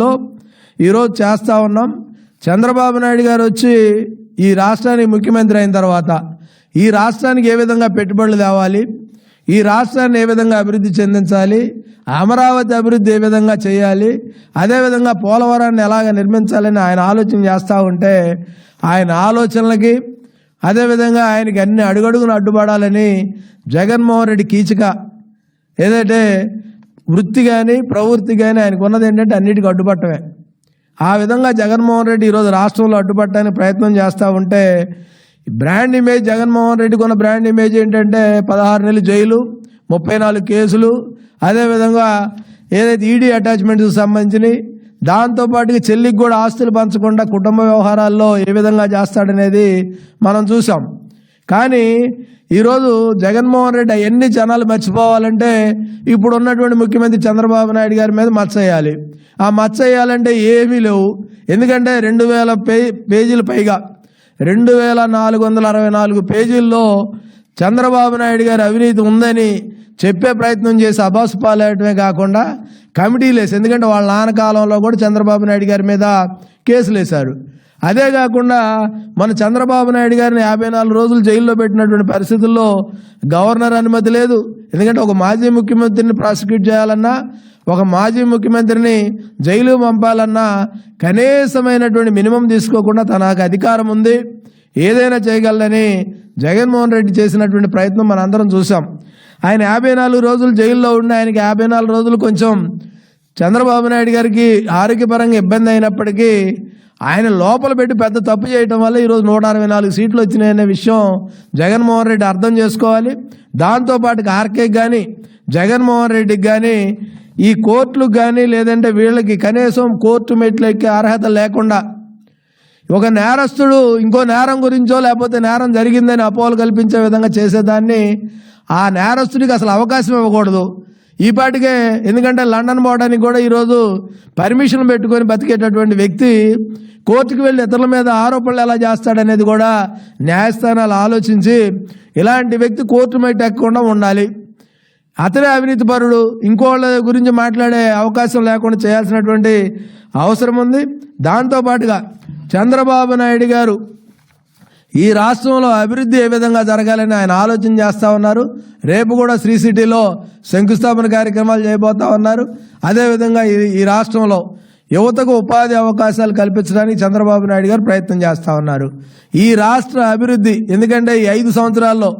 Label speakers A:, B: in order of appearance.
A: లో ఈరోజు చేస్తూ ఉన్నాం. చంద్రబాబు నాయుడు గారు వచ్చి ఈ రాష్ట్రానికి ముఖ్యమంత్రి అయిన తర్వాత ఈ రాష్ట్రానికి ఏ విధంగా పెట్టుబడులు తేవాలి ఈ రాష్ట్రాన్ని ఏ విధంగా అభివృద్ధి చెందించాలి అమరావతి అభివృద్ధి ఏ విధంగా చేయాలి అదేవిధంగా పోలవరాన్ని ఎలాగ నిర్మించాలని ఆయన ఆలోచన చేస్తూ ఉంటే ఆయన ఆలోచనలకి అదేవిధంగా ఆయనకి అన్ని అడుగడుగున అడ్డుపడాలని జగన్మోహన్ రెడ్డి కీచక. ఏదంటే వృత్తి కానీ ప్రవృత్తి కానీ ఆయనకు ఉన్నది ఏంటంటే అన్నిటికీ అడ్డుపట్టమే. ఆ విధంగా జగన్మోహన్ రెడ్డి ఈరోజు రాష్ట్రంలో అడ్డుపట్టడానికి ప్రయత్నం చేస్తూ ఉంటే బ్రాండ్ ఇమేజ్ జగన్మోహన్ రెడ్డికి ఉన్న బ్రాండ్ ఇమేజ్ ఏంటంటే పదహారు నెలలు జైలు ముప్పై నాలుగు కేసులు అదేవిధంగా ఏదైతే ఈడీ అటాచ్మెంట్కి సంబంధించినవి దాంతోపాటుగా చెల్లికి కూడా ఆస్తులు పంచకుండా కుటుంబ వ్యవహారాల్లో ఏ విధంగా చేస్తాడనేది మనం చూసాం. కానీ ఈరోజు జగన్మోహన్ రెడ్డి అవన్నీ జనాలు మర్చిపోవాలంటే ఇప్పుడు ఉన్నటువంటి ముఖ్యమంత్రి చంద్రబాబు నాయుడు గారి మీద మచ్చేయాలి ఆ మచ్చేయాలంటే ఏమీ లేవు. ఎందుకంటే రెండు వేల పే పేజీలు పైగా రెండు వేల నాలుగు వందల అరవై నాలుగు పేజీల్లో చంద్రబాబు నాయుడు గారి అవినీతి ఉందని చెప్పే ప్రయత్నం చేసి అబాసు పాలేయటమే కాకుండా కమిటీలు వేసి ఎందుకంటే వాళ్ళ నాన్న కాలంలో కూడా చంద్రబాబు నాయుడు గారి మీద కేసులు వేశారు. అదే కాకుండా మన చంద్రబాబు నాయుడు గారిని యాభై నాలుగు రోజులు జైల్లో పెట్టినటువంటి పరిస్థితుల్లో గవర్నర్ అనుమతి లేదు. ఎందుకంటే ఒక మాజీ ముఖ్యమంత్రిని ప్రాసిక్యూట్ చేయాలన్నా ఒక మాజీ ముఖ్యమంత్రిని జైలు పంపాలన్నా కనీసమైనటువంటి మినిమం తీసుకోకుండా తనకు అధికారం ఉంది. ఏదైనా చేయగలదని జగన్మోహన్ రెడ్డి చేసినటువంటి ప్రయత్నం మనందరం చూసాం ఆయన యాభై నాలుగు రోజులు జైల్లో ఉండి ఆయనకి యాభై నాలుగు రోజులు కొంచెం చంద్రబాబు నాయుడు గారికి ఆరోగ్యపరంగా ఇబ్బంది అయినప్పటికీ ఆయన లోపల పెట్టి పెద్ద తప్పు చేయటం వల్ల ఈరోజు నూట అరవై నాలుగు సీట్లు వచ్చినాయనే విషయం జగన్మోహన్ రెడ్డి అర్థం చేసుకోవాలి. దాంతోపాటు ఆర్కేకి కానీ జగన్మోహన్ రెడ్డికి కానీ ఈ కోర్టులకు కానీ లేదంటే వీళ్ళకి కనీసం కోర్టు మెట్లు ఎక్కే అర్హత లేకుండా ఒక నేరస్తుడు ఇంకో నేరం గురించో లేకపోతే నేరం జరిగిందని అపోహలు కల్పించే విధంగా చేసేదాన్ని ఆ నేరస్తుడికి అసలు అవకాశం ఇవ్వకూడదు. ఈ పాటికే ఎందుకంటే లండన్ పోవడానికి కూడా ఈరోజు పర్మిషన్ పెట్టుకొని బతికేటటువంటి వ్యక్తి కోర్టుకు వెళ్ళి ఇతరుల మీద ఆరోపణలు ఎలా చేస్తాడనేది కూడా న్యాయస్థానాలు ఆలోచించి ఇలాంటి వ్యక్తి కోర్టు మెట్టు ఎక్కకుండా ఉండాలి. అతనే అవినీతి పరుడు. ఇంకోళ్ళ గురించి మాట్లాడే అవకాశం లేకుండా చేయాల్సినటువంటి అవసరం ఉంది. దాంతోపాటుగా చంద్రబాబు నాయుడు గారు ఈ రాష్ట్రంలో అభివృద్ధి ఏ విధంగా జరగాలని ఆయన ఆలోచన చేస్తూ ఉన్నారు. రేపు కూడా శ్రీ సిటీలో శంకుస్థాపన కార్యక్రమాలు చేయబోతా ఉన్నారు. అదేవిధంగా ఈ ఈ రాష్ట్రంలో యువతకు ఉపాధి అవకాశాలు కల్పించడానికి చంద్రబాబు నాయుడు గారు ప్రయత్నం చేస్తూ ఉన్నారు. ఈ రాష్ట్ర అభివృద్ధి ఎందుకంటే ఈ ఐదు సంవత్సరాల్లో